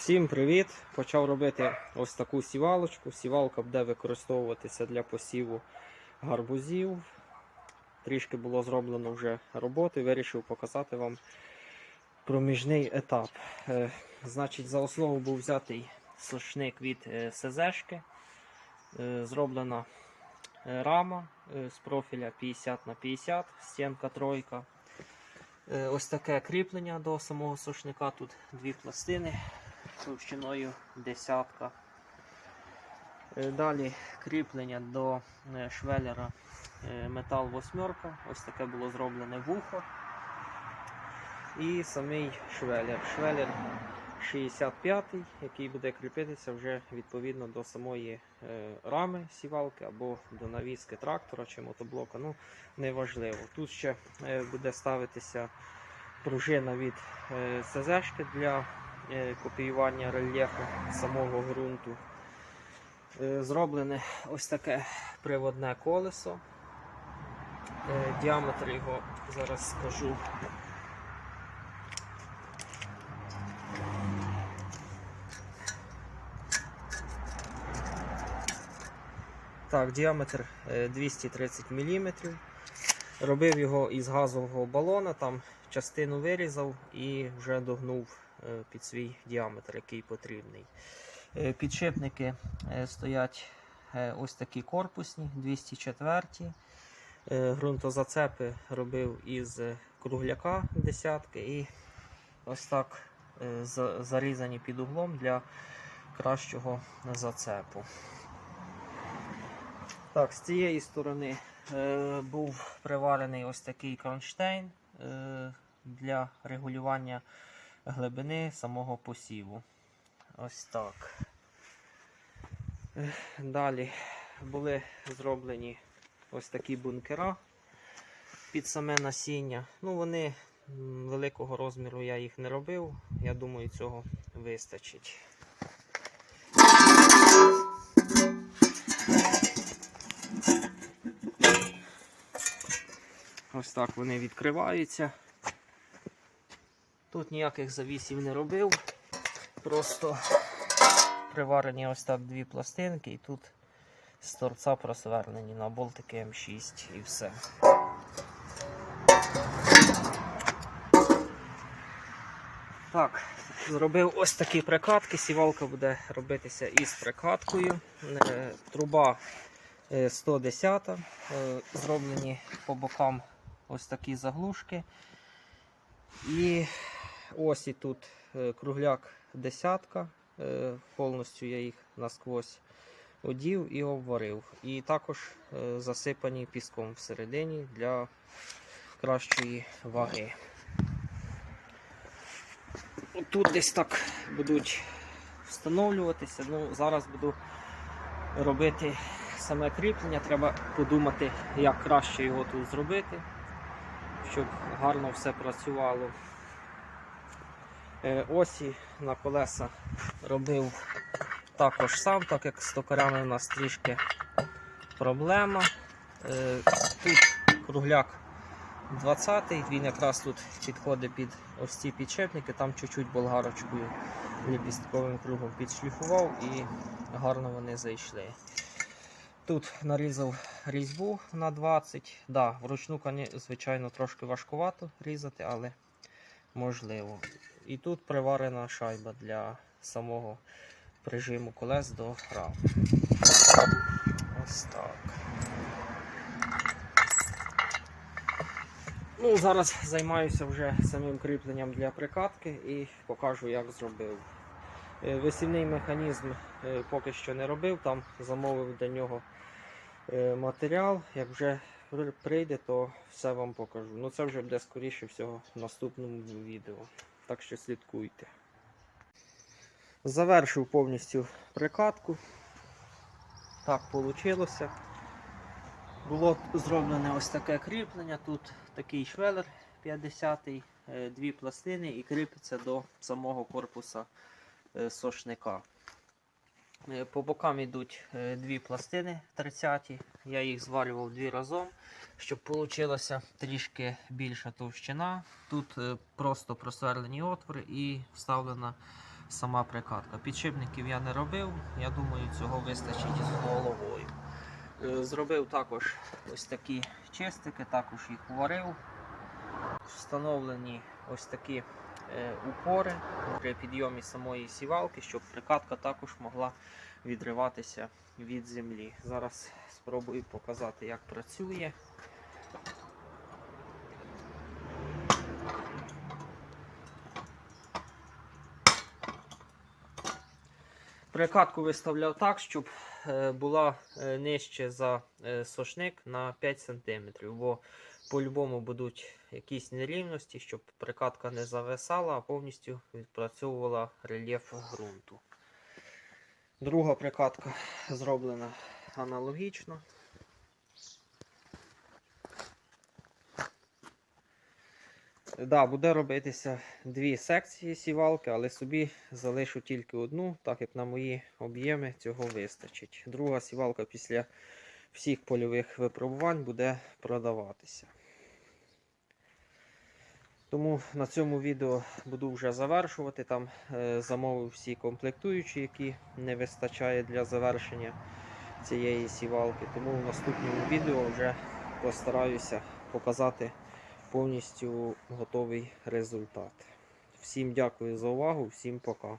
Всім привіт! Почав робити ось таку сівалочку. Сівалка буде використовуватися для посіву гарбузів. Трішки було зроблено вже роботи. Вирішив показати вам проміжний етап. Е, значить, за основу був взятий сошник від е, СЗшки. Е, зроблена рама з профіля 50 на 50, стінка тройка. Ось таке кріплення до самого сушника. Тут дві пластини товщиною десятка. Е, Далі кріплення до е, швелера е, метал восьмерка. Ось таке було зроблене вухо. І самий швелер. Швелер 65 який буде кріпитися вже відповідно до самої рами сівалки або до навіски трактора чи мотоблока. Ну, неважливо. Тут ще буде ставитися пружина від СЗшки для копіювання рельєфу самого ґрунту. Е, Зроблене ось таке приводне колесо. Е, Діаметр його зараз скажу. Так, діаметр е, 230 мм. Робив його із газового балона, там частину вирізав і вже догнув е, під свій діаметр, який потрібний. Е, Підшипники е, стоять е, ось такі корпусні, 204. Е, Ґрунтозацепи робив із е, кругляка десятки і ось так е, зарізані під углом для кращого зацепу. Так, з цієї сторони е, був приварений ось такий кронштейн е, для регулювання глибини самого посіву. Ось так. Далі були зроблені ось такі бункера під саме насіння. Ну, вони великого розміру я їх не робив. Я думаю, цього вистачить. Ось так вони відкриваються. Тут ніяких завісів не робив. Просто приварені ось так дві пластинки і тут з торця просвернені на болтики М6 і все. Так, зробив ось такі прикатки. Сівалка буде робитися із прикаткою. Е, Труба е, 110. е, Зроблені по бокам ось такі заглушки. І ось і тут е, кругляк десятка. е, Повністю я їх насквозь одів і обварив. І також е, засипані піском всередині для кращої ваги. Тут десь так будуть встановлюватися. Ну, зараз буду робити саме кріплення. Треба подумати, як краще його тут зробити, щоб гарно все працювало. Е, Осі на колеса робив також сам, так як з токарями у нас трішки проблема. Е, Тут кругляк 20-й, він якраз тут підходить під ось ці підшипники, там чуть-чуть болгарочкою ліпістковим кругом підшліфував і гарно вони зайшли. Тут нарізав різьбу на 20. Да, вручну, звичайно, трошки важкувато різати, але можливо. І тут приварена шайба для самого прижиму колес до рам. Ось так. Ну, зараз займаюся вже самим кріпленням для прикатки і покажу, як зробив. Е, Висівний механізм е, поки що не робив, там замовив для нього е, матеріал. Як вже прийде, то все вам покажу. Ну це вже буде скоріше всього в наступному відео. Так що слідкуйте. Завершив повністю прикатку. Так вийшло. Було зроблене ось таке кріплення. Тут такий швелер 50-й, е, дві пластини і кріпиться до самого корпуса е, сошника. Е, По бокам йдуть е, дві пластини 30 Я їх зварював дві разом, щоб вийшла трішки більша товщина. Тут е, просто просверлені отвори і вставлена сама прикатка. Підшипників я не робив, я думаю, цього вистачить з головою. Зробив також ось такі чистики, також їх варив. Встановлені ось такі упори при підйомі самої сівалки, щоб прикатка також могла відриватися від землі. Зараз спробую показати, як працює. Прикатку виставляв так, щоб е, була е, нижче за е, сошник на 5 см, бо по-любому будуть якісь нерівності, щоб прикатка не зависала, а повністю відпрацьовувала рельєф ґрунту. Друга прикатка зроблена аналогічно. Да, буде робитися дві секції сівалки, але собі залишу тільки одну, так як на мої об'єми цього вистачить. Друга сівалка після всіх польових випробувань буде продаватися. Тому на цьому відео буду вже завершувати. Там е, замовив всі комплектуючі, які не вистачає для завершення цієї сівалки. Тому в наступному відео вже постараюся показати повністю готовий результат. Всім дякую за увагу, всім пока.